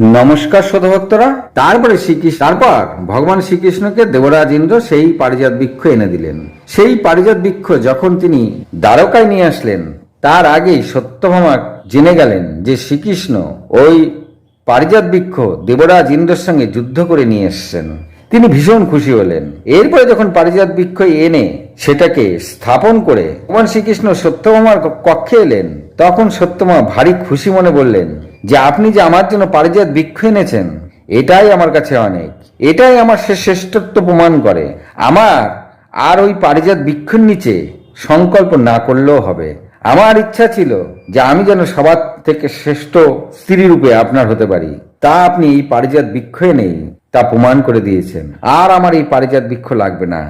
নমস্কার শতভক্তরা। তারপরে শ্রীকৃষ্ণ তারপর ভগবান শ্রীকৃষ্ণকে দেবরাজ ইন্দ্র সেই পারিজাত বৃক্ষ এনে দিলেন। সেই পারিজাত বৃক্ষ যখন তিনি দ্বারকায় নিয়ে আসলেন, তার আগেই সত্যভামা জেনে গেলেন যে শ্রীকৃষ্ণ ওই পারিজাত বৃক্ষ দেবরাজ ইন্দ্রের সঙ্গে যুদ্ধ করে নিয়ে এসছেন। তিনি ভীষণ খুশি হলেন। এরপরে যখন পারিজাত বৃক্ষ এনে সেটাকে স্থাপন করে ভগবান শ্রীকৃষ্ণ সত্যভামার কক্ষে এলেন, তখন সত্যমা ভারী খুশি মনে বললেন যে আপনি যে আমার জন্য পারিজাত বৃক্ষ এনেছেন, এটাই আমার কাছে অনেক। এটাই আমার সে শ্রেষ্ঠত্ব প্রমাণ করে। আমার আর ওই পারিজাত বৃক্ষের নিচে সংকল্প না করলেও হবে। আমার ইচ্ছা ছিল যে আমি যেন সবার থেকে শ্রেষ্ঠ স্ত্রী রূপে আপনার হতে পারি। তা আপনি এই পারিজাত বৃক্ষ নেই তা প্রমাণ করে দিয়েছেন। আর আমার এই পারিজাত বৃক্ষ লাগবে না।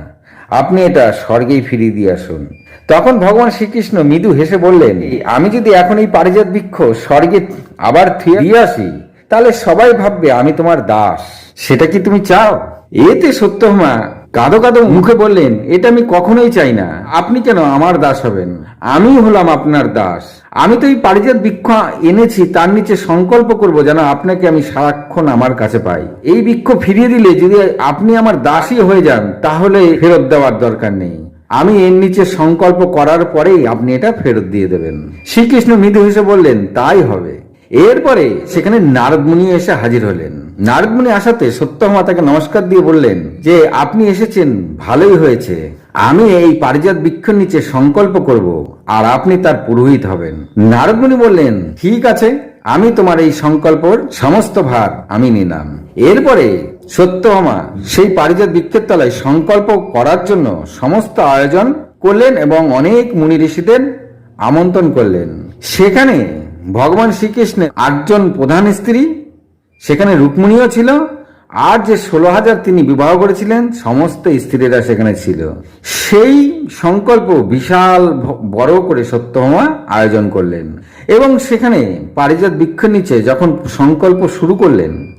আপনি এটা স্বর্গেই ফিরিয়ে দিয়ে আসুন। তখন ভগবান শ্রীকৃষ্ণ মৃদু হেসে বললেন আমি যদি এখন এই পারিজাত বৃক্ষ স্বর্গে আবার ফিরিয়ে আসি, তাহলে সবাই ভাববে আমি তোমার দাস। সেটা কি তুমি চাও? এতে সত্যমা কাঁদো কাঁদো মুখে বললেন, এটা আমি কখনোই চাই না। আপনি কেন আমার দাস হবেন? আমি হলাম আপনার দাস। আমি তো এই পারিজাত বৃক্ষ এনেছি, তার নিচে সংকল্প করব যেন আপনাকে আমি সারাক্ষণ আমার কাছে পাই। এই বৃক্ষ ফিরিয়ে দিলে যদি আপনি আমার দাসই হয়ে যান, তাহলে ফেরত দেওয়ার দরকার নেই। আমি এর নিচে সংকল্প করার পরেই আপনি এটা ফেরত দিয়ে দেবেন। শ্রীকৃষ্ণ মৃদু হেসে বললেন, তাই হবে। এরপরে সেখানে নারদমুনি এসে হাজির হলেন। নারদমুনি আসাতে সত্যমা তাকে নমস্কার দিয়ে বললেন যে, আপনি এসেছেন, ভালোই হয়েছে। আমি এই পারিজাত বৃক্ষের নিচে সংকল্প করব, আর আপনি তার পুরোহিত হবেন। নারদমুনি বললেন, ঠিক আছে, আমি তোমার এই সংকল্পর সমস্ত ভাগ আমি নিলাম। এরপরে সত্যভামা সেই পারিজাত বৃক্ষের তলায় সংকল্প করার জন্য সমস্ত আয়োজন করলেন এবং অনেক মুনি ঋষিদের আমন্ত্রণ করলেন। সেখানে ভগবান শ্রীকৃষ্ণের আটজন প্রধান স্ত্রী সেখানে রুক্মিণীও ছিল। আর যে ষোলো হাজার তিনি বিবাহ করেছিলেন, সমস্ত স্ত্রীরা সেখানে ছিল। সেই সংকল্প বিশাল বড় করে সত্যভামা আয়োজন করলেন। এবং সেখানে পারিজাত বৃক্ষের নিচে যখন সংকল্প শুরু করলেন,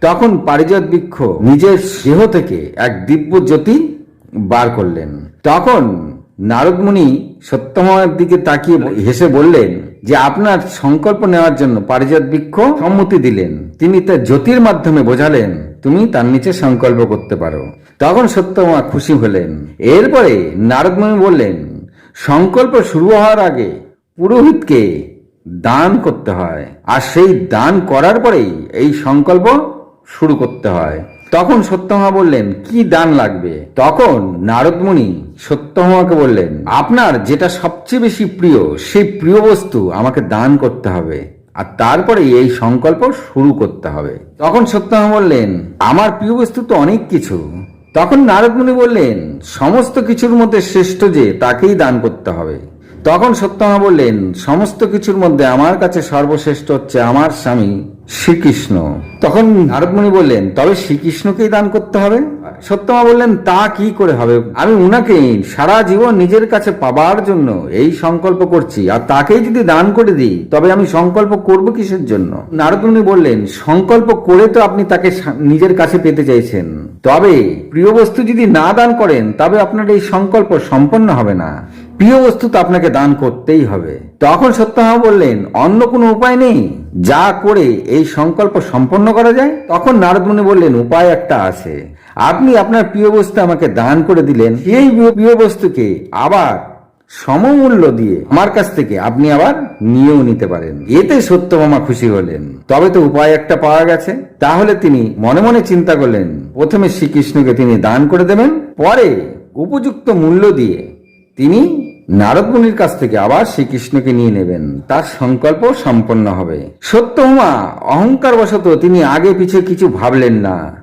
তখন পারিজাত বৃক্ষ নিজের দেহ থেকে এক দিব্য জ্যোতি বার করলেন। তখন নারদমুনি সত্যমার দিকে তাকিয়ে হেসে বললেন যে আপনার সংকল্প নেওয়ার জন্য পারিজাত বৃক্ষ সম্মতি দিলেন। তিনি তার জ্যোতির মাধ্যমে বোঝালেন, তুমি তার নিচে সংকল্প করতে পারো। তখন সত্যমা খুশি হলেন। এরপরে নারদমুনি বললেন, সংকল্প শুরু হওয়ার আগে পুরোহিতকে দান করতে হয়। আর সেই দান করার পরেই এই সংকল্প শুরু করতে হয়। তখন সত্যমা বললেন, কি দান লাগবে? তখন নারদমুনি সত্যমাকে বললেন, আপনার যেটা সবচেয়ে বেশি প্রিয়, সেই প্রিয় বস্তু আমাকে দান করতে হবে আর তারপরে এই সংকল্প শুরু করতে হবে। তখন সত্যমা বললেন, আমার প্রিয় বস্তু তো অনেক কিছু। তখন নারদমুনি বললেন, সমস্ত কিছুর মধ্যে শ্রেষ্ঠ যে, তাকেই দান করতে হবে। তখন সত্যমা বললেন, সমস্ত কিছুর মধ্যে আমার কাছে সর্বশ্রেষ্ঠ হচ্ছে আমার স্বামী শ্রীকৃষ্ণ। তখন নারদমণি বললেন, তবে শ্রীকৃষ্ণকেই দান করতে হবে? সত্যমা বললেন, তা কি করে হবে? আমি উনাকে সারা জীবন নিজের কাছে পাবার জন্য এই সংকল্প করছি। আর তাকেই যদি দান করে দিই, তবে আমি সংকল্প করব কিসের জন্য? নারদমুনি বললেন, সংকল্প করে তো আপনি তাকে নিজের কাছে পেতে চাইছেন। তবে প্রিয় বস্তু যদি না দান করেন, তবে আপনার এই সংকল্প সম্পন্ন হবে না। প্রিয় বস্তু তো আপনাকে দান করতেই হবে। তখন সত্যমা বললেন, অন্য কোনো উপায় নেই। যা করে এই সংকল্প সম্পন্ন করা যায়, তখন নারদমুনি বললেন, উপায় একটা আছে। আপনি আপনার প্রিয় বস্তু আমাকে দান করে দিলেন, এই প্রিয় বস্তুকে আবার সমমূল্য দিয়ে আমার কাছ থেকে আপনি আবার নিয়েও নিতে পারেন। এতে সত্যভামা খুশি হলেন। তবে তো উপায় একটা পাওয়া গেছে। তাহলে তিনি মনে মনে চিন্তা করলেন, প্রথমে শ্রীকৃষ্ণকে তিনি দান করে দেবেন, পরে উপযুক্ত মূল্য দিয়ে তিনি নারদমুনির কাছ থেকে আবার শ্রীকৃষ্ণকে নিয়ে নেবেন। তার সংকল্প সম্পন্ন হবে। সত্যমা অহংকার বশত তিনি আগে পিছে কিছু ভাবলেন না।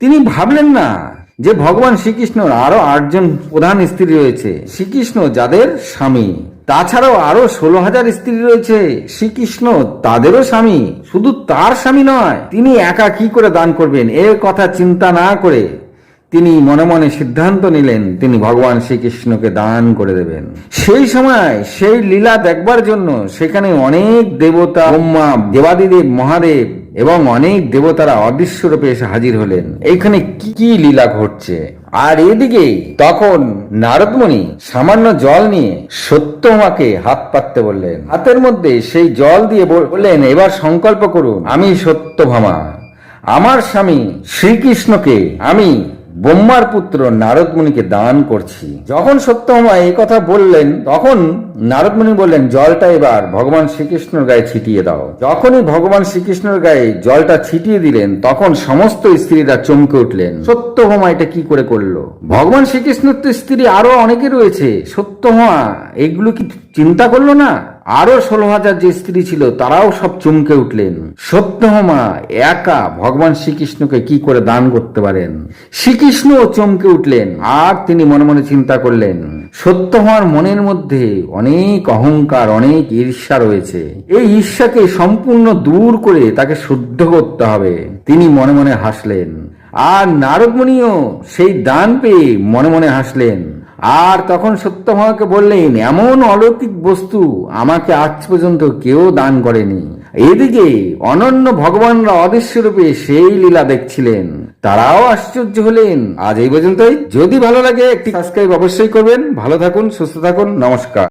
তিনি ভাবলেন না যে ভগবান শ্রীকৃষ্ণর আরও আটজন প্রধান স্ত্রী রয়েছে। শ্রীকৃষ্ণ যাদের স্বামী, তাছাড়াও আরও ষোলো হাজার স্ত্রী রয়েছে। শ্রীকৃষ্ণ তাদেরও স্বামী, শুধু তার স্বামী নয়, তিনি একা কি করে দান করবেন, এ কথা চিন্তা না করে তিনি মনে মনে সিদ্ধান্ত নিলেন, তিনি ভগবান শ্রীকৃষ্ণকে দান করে দেবেন। সেই সময় সেই লীলা দেখবার জন্য সেখানে অনেক দেবতা, ব্রহ্মা, দেবাদিদেব, মহাদেব এবং অনেক দেবতারা অদৃশ্য রূপে এসে হাজির হলেন। এইখানে কি কি লীলা ঘটছে? আর এদিকে তখন নারদমণি সামান্য জল নিয়ে সত্য সত্যমাকে হাত পাততে বললেন। হাতের মধ্যে সেই জল দিয়ে বললেন, এবার সংকল্প করুন, আমি সত্যভামা। আমার স্বামী শ্রীকৃষ্ণকে আমি ব্রহ্মার পুত্র নারদমণিকে দান করছি। যখন সত্যভামা এই কথা বললেন, তখন নারদমণি বললেন, জলটা এবার ভগবান শ্রীকৃষ্ণের গায়ে ছিটিয়ে দাও। যখনই ভগবান শ্রীকৃষ্ণের গায়ে জলটা ছিটিয়ে দিলেন, তখন সমস্ত স্ত্রীরা চমকে উঠলেন। সত্যভামা এটা কি করে করল? ভগবান শ্রীকৃষ্ণের তো স্ত্রী আরও অনেকে রয়েছে। সত্যভামা এগুলো কি চিন্তা করল না? আরও ষোলো হাজার যে স্ত্রী ছিল, তারাও সব চমকে উঠলেন। সত্যভামা একা ভগবান শ্রীকৃষ্ণকে কি করে দান করতে পারেন? শ্রীকৃষ্ণ চমকে উঠলেন, আর তিনি মনে মনে চিন্তা করলেন সত্য হওয়ার মনের মধ্যে অনেক অহংকার, অনেক ঈর্ষা রয়েছে। এই ঈর্ষাকে সম্পূর্ণ দূর করে তাকে শুদ্ধ করতে হবে। তিনি মনে মনে হাসলেন, আর নারদমণিও সেই দান পেয়ে মনে মনে হাসলেন। আর তখন সত্যভামাকে বললেন, এমন অলৌকিক বস্তু আমাকে আজ পর্যন্ত কেউ দান করেনি। এদিকে অনন্য ভগবানরা অদৃশ্য রূপে সেই লীলা দেখছিলেন। তারাও আশ্চর্য হলেন। আজ এই পর্যন্তই। যদি ভালো লাগে, একটি সাবস্ক্রাইব অবশ্যই করবেন। ভালো থাকুন, সুস্থ থাকুন। নমস্কার।